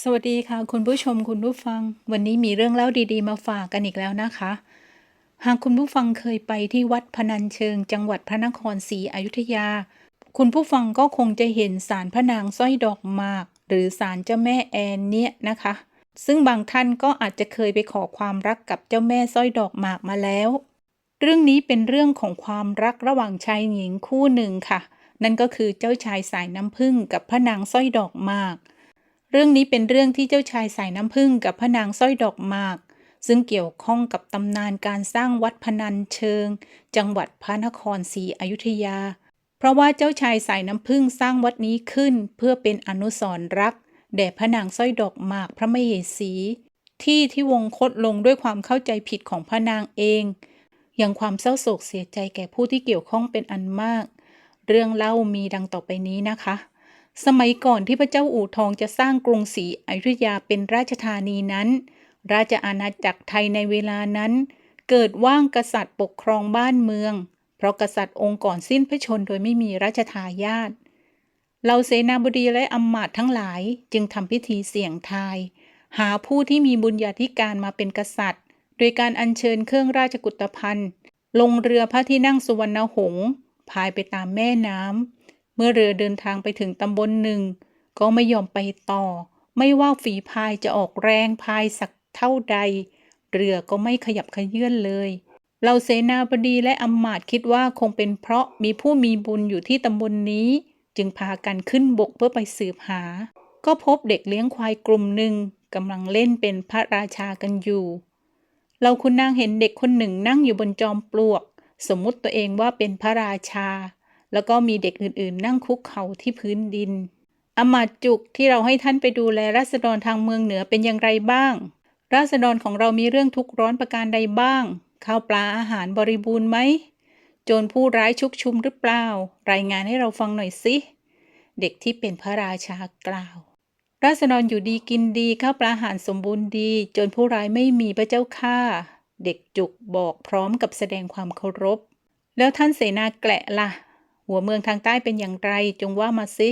สวัสดีค่ะ คุณผู้ชมคุณผู้ฟัง วันนี้มีเรื่องเล่าดีๆ มาฝากกันอีกแล้วนะคะ หากคุณผู้ฟังเคยไปที่วัดพนัญเชิง จังหวัดพระนครศรีอยุธยา คุณผู้ฟังก็คงจะเห็นศาลพระนางสร้อยดอกหมาก หรือศาลเจ้าแม่แอนเนี่ยนะคะ ซึ่งบางท่านก็อาจจะเคยไปขอความรักกับเจ้าแม่สร้อยดอกหมากมาแล้ว เรื่องนี้เป็นเรื่องของความรักระหว่างชายหญิงคู่หนึ่งค่ะ นั่นก็คือเจ้าชายสายน้ำผึ้งกับพระนางสร้อยดอกหมาก เรื่องนี้เป็นเรื่องที่เจ้าชายสายน้ำผึ้งกับพระนางสร้อยดอกหมาก ซึ่งเกี่ยวข้องกับตำนานการสร้างวัดพนัญเชิง จังหวัดพระนครศรีอยุธยา เพราะว่าเจ้าชายสายน้ำผึ้งสร้างวัดนี้ขึ้น เพื่อเป็นอนุสรณ์รักแด่พระนางสร้อยดอกหมากพระมเหสี ที่ที่วงคตลงด้วยความเข้าใจผิดของพระนางเองอยังความเศร้าโศกเสียใจแก่ผู้ที่เกี่ยวข้องเป็นอันมาก เรื่องเล่ามีดังต่อไปนี้นะคะ สมัยก่อนที่พระเจ้าอู่ทองจะสร้างกรุงศรีอยุธยาเป็นราชธานีนั้น ราชอาณาจักรไทยในเวลานั้น เกิดว่างกษัตริย์ปกครองบ้านเมือง เพราะกษัตริย์องค์ก่อนสิ้นพระชนโดยไม่มีราชทายาทเหล่าเสนาบดีและอำมาตย์ทั้งหลายจึงทำพิธีเสี่ยงทาย หาผู้ที่มีบุญญาธิการมาเป็นกษัตริย์ โดยการอัญเชิญเครื่องราชกุฏภัณฑ์ ลงเรือพระที่นั่งสุวรรณหงษ์พายไปตามแม่น้ำ เมื่อเรือเดินทางไปถึงตำบลหนึ่ง ก็ไม่ยอมไปต่อ ไม่ว่าฝีพายจะออกแรงพายสักเท่าใด เรือก็ไม่ขยับขยื่นเลยเราเสนาบดีและอำมาตย์คิดว่าคงเป็นเพราะมีผู้มีบุญอยู่ที่ตำบลนนี้ จึงพากันขึ้นบกเพื่อไปสืบหา ก็พบเด็กเลี้ยงควายกลุ่มหนึ่งกำลังเล่นเป็นพระราชากันอยู่ เราคุณนางเห็นเด็กคนหนึ่งนั่งอยู่บนจอมปลวก สมมุติตัวเองว่าเป็นพระราชา แล้วก็มีเด็กอื่นๆ นั่งคุกเข่าที่พื้นดิน อมาตจุกที่เราให้ท่านไปดูแลราษฎรทางเมืองเหนือเป็นอย่างไรบ้าง ราษฎรของเรามีเรื่องทุกข์ร้อนประการใดบ้าง ข้าวปลาอาหารบริบูรณ์ไหม โจรผู้ร้ายชุกชุมหรือเปล่า รายงานให้เราฟังหน่อยสิ เด็กที่เป็นพระราชากล่าว ราษฎรอยู่ดีกินดีข้าวปลาอาหารสมบูรณ์ดีจนผู้ร้ายไม่มีพระเจ้าค่าเด็กจุกบอกพร้อมกับแสดงความเคารพ แล้วท่านเสนาแกละล่ะ หัวเมืองทางใต้เป็นอย่างไรจงว่ามาสิ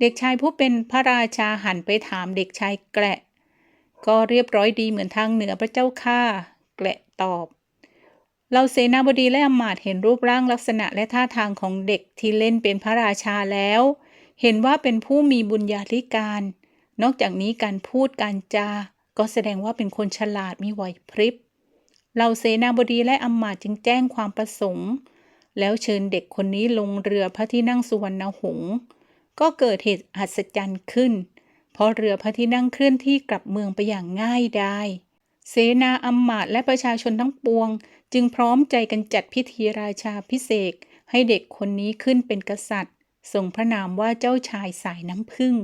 เด็กชายผู้เป็นพระราชาหันไปถามเด็กชายแกละ ก็เรียบร้อยดีเหมือนทางเหนือพระเจ้าค่าแกละตอบ เราเสนาบดีและอำมาตย์เห็นรูปร่างลักษณะและท่าทางของเด็กที่เล่นเป็นพระราชาแล้ว เห็นว่าเป็นผู้มีบุญญาธิการ นอกจากนี้การพูดการจาก็แสดงว่าเป็นคนฉลาดมีไหวพริบเราเสนาบดีและอำมาตย์จึงแจ้งความประสงค์ แล้วเชิญเด็กคนนี้ลงเรือพระที่นั่งสุวรรณหงษ์ก็เกิดเหตุอัศจรรย์ขึ้น เพราะเรือพระที่นั่งเคลื่อนที่กลับเมืองไปอย่างง่ายดายเสนาอำมาตและประชาชนทั้งปวง จึงพร้อมใจกันจัดพิธีราชาพิเศษให้เด็กคนนี้ขึ้นเป็นกษัตริย์ทรงพระนามว่าเจ้าชายสายน้ำผึ้ง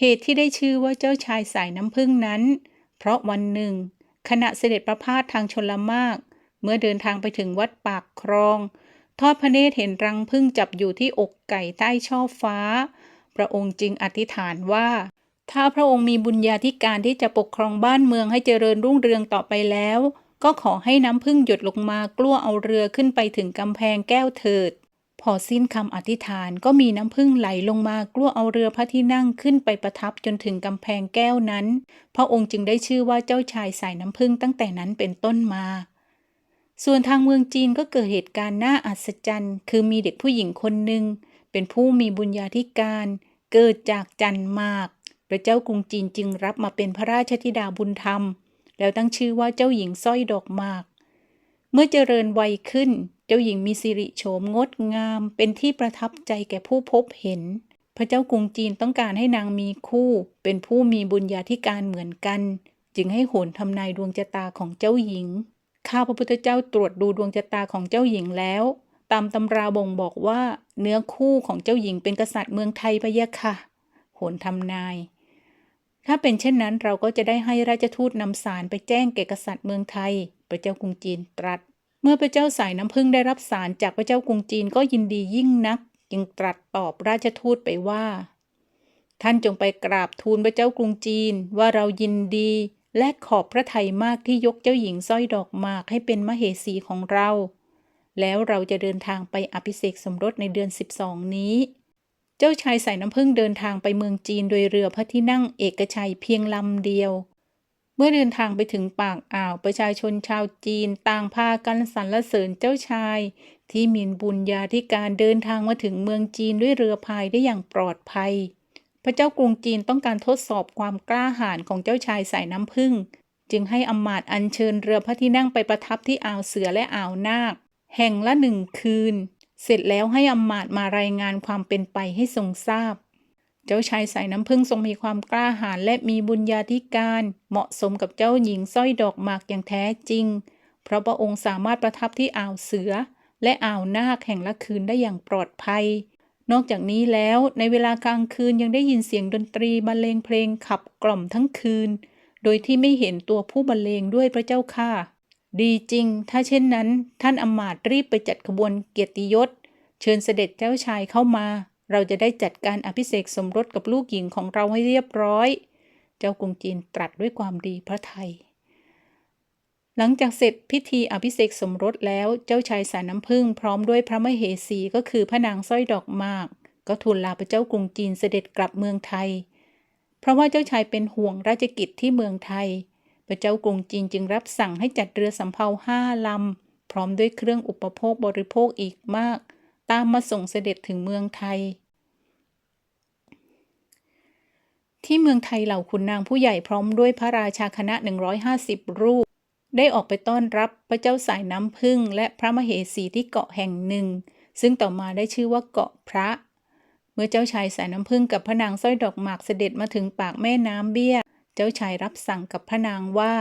เหตุที่ได้ชื่อว่าเจ้าชายสายน้ำผึ้งนั้น เพราะวันหนึ่ง ขณะเสด็จประพาสทางชนละมาก เมื่อเดินทางไปถึงวัดปากครอง ทอดพระเนตรเห็นรังผึ้งจับอยู่ที่อกไก่ใต้ช่อฟ้า พระองค์จึงอธิษฐานว่า ถ้าพระองค์มีบุญญาธิการที่จะปกครองบ้านเมืองให้เจริญรุ่งเรืองต่อไปแล้ว ก็ขอให้น้ำพึ่งหยดลงมากลั้วเอาเรือขึ้นไปถึงกำแพงแก้วเถิด พอสิ้นคำอธิษฐานก็มีน้ำพึ่งไหลลงมากลั้วเอาเรือพระที่นั่งขึ้นไปประทับจนถึงกำแพงแก้วนั้น พระองค์จึงได้ชื่อว่าเจ้าชายสายน้ำพึ่งตั้งแต่นั้นเป็นต้นมา ส่วนทางเมืองจีนก็เกิดเหตุการณ์น่าอัศจรรย์ คือมีเด็กผู้หญิงคนหนึ่งเป็นผู้มีบุญญาธิการ เกิดจากจันมาก พระเจ้ากรุงจีนจึงรับมาเป็นพระราชธิดาบุญธรรม แล้วตั้งชื่อว่าเจ้าหญิงสร้อยดอกมาก เมื่อเจริญวัยขึ้น เจ้าหญิงมีสิริโฉมงดงาม เป็นที่ประทับใจแก่ผู้พบเห็น พระเจ้ากรุงจีนต้องการให้นางมีคู่ เป็นผู้มีบุญญาธิการเหมือนกัน จึงให้โหนทำนายดวงชะตาของเจ้าหญิง ข้าพระพุทธเจ้าตรวจดูดวงชะตาของเจ้าหญิงแล้ว ตามตำราบ่งบอกว่าเนื้อคู่ของเจ้าหญิงเป็นกษัตริย์เมืองไทยพะยะค่ะโหนทำนาย ถ้าเป็นเช่นนั้นเราก็จะได้ให้ราชทูตนำสารไปแจ้งแก่กษัตริย์เมืองไทย พระเจ้ากรุงจีนตรัส เมื่อพระเจ้าสายน้ำพึ่งได้รับสารจากพระเจ้ากรุงจีนก็ยินดียิ่งนัก จึงตรัสตอบราชทูตไปว่า ท่านจงไปกราบทูลพระเจ้ากรุงจีนว่าเรายินดี และขอบพระทัยมากที่ยกเจ้าหญิงสร้อยดอกหมากให้เป็นมเหสีของเรา แล้วเราจะเดินทางไปอภิเษกสมรสในเดือน 12 นี้ เจ้าชายใสายน้ำผึ้งเดินทางไปเมืองจีนโดยเรือพระที่นั่งเอกชัยเพียงลำเดียว เมื่อเดินทางไปถึงปากอ่าวประชาชนชาวจีนต่างพากันสรรเสริญเจ้าชาย ที่มีบุญญาธิการเดินทางมาถึงเมืองจีนด้วยเรือพายได้อย่างปลอดภัย พระเจ้ากรุงจีนต้องการทดสอบความกล้าหาญของเจ้าชายสายน้ำผึ้งจึงให้อำมาตย์อัญเชิญเรือพระที่นั่งไปประทับที่อ่าวเสือและอ่าวนาค แห่งละหนึ่งคืน เสร็จแล้วให้อำมาตย์มารายงานความเป็นไปให้ทรงทราบ เจ้าชายสายน้ำผึ้งทรงมีความกล้าหาญและมีบุญญาธิการ เหมาะสมกับเจ้าหญิงสร้อยดอกหมากอย่างแท้จริง เพราะพระองค์สามารถประทับที่อ่าวเสือ และอ่าวนาคแห่งละคืนได้อย่างปลอดภัย นอกจากนี้แล้วในเวลากลางคืนยังได้ยินเสียงดนตรีบรรเลงเพลงขับกล่อมทั้งคืน โดยที่ไม่เห็นตัวผู้บรรเลงด้วยพระเจ้าค่ะ ดีจริง ถ้าเช่นนั้น ท่านอมาตรีบไปจัดขบวนเกียรติยศ เชิญเสด็จเจ้าชายเข้ามา เราจะได้จัดการอภิเษกสมรสกับลูกหญิงของเราให้เรียบร้อย เจ้ากรุงจีนตรัสด้วยความดีพระไทย หลังจากเสร็จพิธีอภิเษกสมรสแล้วเจ้าชายสายน้ำผึ้งพร้อมด้วยพระมเหสีก็คือพระนางสร้อยดอกมาก ก็ทูลลาพระเจ้ากรุงจีนเสด็จกลับเมืองไทย เพราะว่าเจ้าชายเป็นห่วงราชกิจที่เมืองไทย พระเจ้ากรุงจีนจึงรับสั่งให้จัดเรือสำเภาห้าลำ พร้อมด้วยเครื่องอุปโภคบริโภคอีกมาก ตามมาส่งเสด็จถึงเมืองไทย ที่เมืองไทยเหล่าขุนนางผู้ใหญ่พร้อมด้วยพระราชาคณะ 150 รูป ได้ออกไปต้อนรับพระเจ้าสายน้ำพึ่งและพระมเหสีที่เกาะแห่งหนึ่ง ซึ่งต่อมาได้ชื่อว่าเกาะพระ เมื่อเจ้าชายสายน้ำพึ่งกับพระนางสร้อยดอกหมากเสด็จมาถึงปากแม่น้ำเบี้ย เจ้าชายรับสั่งกับพระนางว่า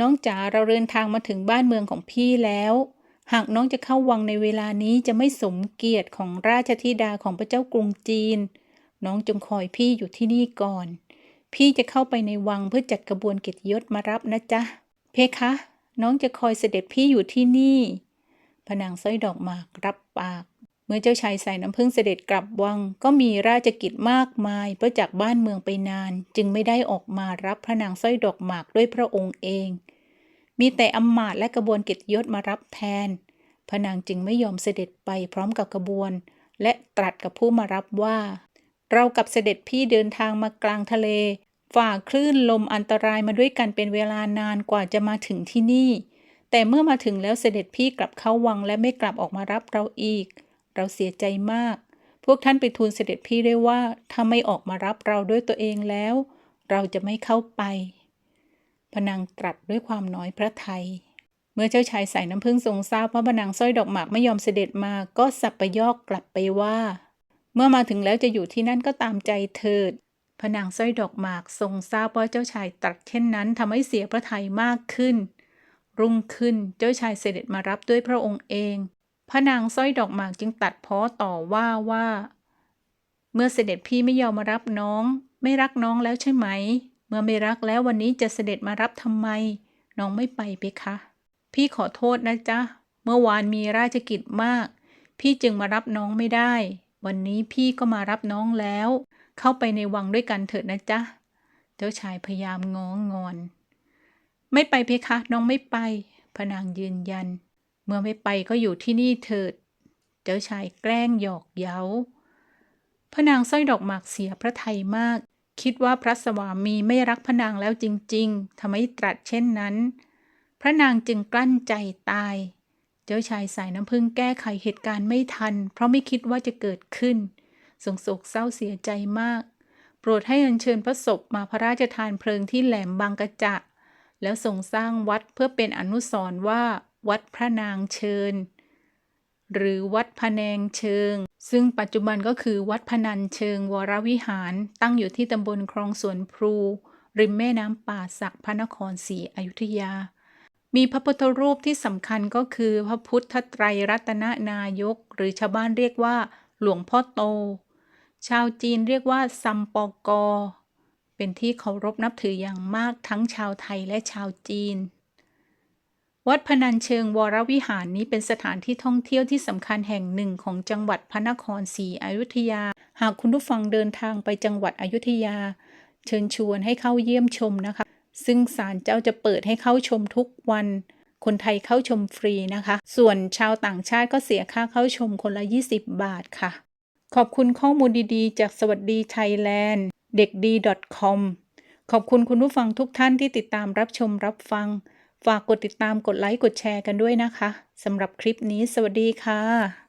น้องจ๋าเราเดินทางมาถึงบ้านเมืองของพี่แล้ว หากน้องจะเข้าวังในเวลานี้จะไม่สมเกียรติของราชธิดาของพระเจ้ากรุงจีน น้องจงคอยพี่อยู่ที่นี่ก่อน พี่จะเข้าไปในวังเพื่อจัดกระบวนเกียรติยศมารับนะจ๊ะ เพคะ น้องจะคอยเสด็จพี่อยู่ที่นี่พนางสร้อยดอกหมากรับปาก เมื่อเจ้าชายใสายน้ำพึ่งเสด็จกลับวัง ก็มีราชกิจมากมาย เพราะจากบ้านเมืองไปนาน จึงไม่ได้ออกมารับพระนางสร้อยดอกหมากด้วยพระองค์เอง มีแต่อำมาตย์และกระบวนเกียรติยศมารับแทนพระนางจึงไม่ยอมเสด็จไปพร้อมกับกระบวน และตรัสกับผู้มารับว่า เรากับเสด็จพี่เดินทางมากลางทะเล ฝ่าคลื่นลมอันตรายมาด้วยกันเป็นเวลานานกว่าจะมาถึงที่นี่ แต่เมื่อมาถึงแล้วเสด็จพี่กลับเข้าวังและไม่กลับออกมารับเราอีก เราเสียใจมาก พวกท่านไปทูลเสด็จพี่ได้ว่าถ้าไม่ออกมารับเราด้วยตัวเองแล้ว เราจะไม่เข้าไปพระนางตรัสด้วยความน้อยพระทัยเมื่อเจ้าชายใสายน้ำพึ่งทรงทราบว่าพระนางสร้อยดอกหมากไม่ยอมเสด็จมาก็สับประยอกกลับไปว่า เมื่อมาถึงแล้วจะอยู่ที่นั่นก็ตามใจเถิด พระนางสร้อยดอกหมากทรงทราบว่าเจ้าชายตรัสเช่นนั้นทำให้เสียพระทัยมากขึ้น รุ่งขึ้นเจ้าชายเสด็จมารับด้วยพระองค์เอง พระนางสร้อยดอกหมากจึงตัดพ้อต่อว่าว่า เมื่อเสด็จพี่ไม่ยอมมารับน้อง ไม่รักน้องแล้วใช่ไหม เมื่อไม่รักแล้ววันนี้จะเสด็จมารับทำไม น้องไม่ไปเพคะพี่ขอโทษนะจ๊ะ เมื่อวานมีราชกิจมาก พี่จึงมารับน้องไม่ได้ วันนี้พี่ก็มารับน้องแล้ว เข้าไปในวังด้วยกันเถิดนะจ๊ะ เจ้าชายพยายามง้องอน ไม่ไปเพคะ น้องไม่ไปพระนางยืนยัน เมื่อไม่ไปก็อยู่ที่นี่เถิด เจ้าชายแกล้งหยอกเย้าพระนางสร้อยดอกหมากเสียพระไทยมาก คิดว่าพระสวามีไม่รักพระนางแล้วจริง ๆทำไมตรัสเช่นนั้น พระนางจึงกลั้นใจตาย เจ้าชายสายน้ำพึ่งแก้ไขเหตุการณ์ไม่ทัน เพราะไม่คิดว่าจะเกิดขึ้น ทรงโศกเศร้าเสียใจมาก โปรดให้อัญเชิญพระศพมาพระราชทานเพลิงที่แหลมบางกระจะ แล้วทรงสร้างวัดเพื่อเป็นอนุสรณ์ว่า วัดพระนางเชิญ หรือวัดพะแนงเชิง ซึ่งปัจจุบันก็คือวัดพนัญเชิงวรวิหาร ตั้งอยู่ที่ตำบลคลองสวนพลูริมแม่น้ำป่าสักพระนครศรีอยุธยา มีพระพุทธรูปที่สำคัญก็คือพระพุทธไตรรัตนนายก หรือชาวบ้านเรียกว่า หลวงพ่อโต ชาวจีนเรียกว่าซัมปอกอ เป็นที่เคารพนับถืออย่างมากทั้งชาวไทยและชาวจีน วัดพนัญเชิงวรวิหารนี้เป็นสถานที่ท่องเที่ยวที่สำคัญแห่งหนึ่งของจังหวัดพระนครศรีอยุธยา หากคุณผู้ฟังเดินทางไปจังหวัดอยุธยา เชิญชวนให้เข้าเยี่ยมชมนะคะ ซึ่งศาลเจ้าจะเปิดให้เข้าชมทุกวันคนไทยเข้าชมฟรีนะคะ ส่วนชาวต่างชาติก็เสียค่าเข้าชมคนละ 20 บาทค่ะ ขอบคุณข้อมูลดีๆ จากสวัสดีไทยแลนด์เด็กดี .com ขอบคุณคุณผู้ฟังทุกท่านที่ติดตามรับชมรับฟัง ฝากกดติดตามกดไลค์กดแชร์กันด้วยนะคะสำหรับคลิปนี้ สวัสดีค่ะ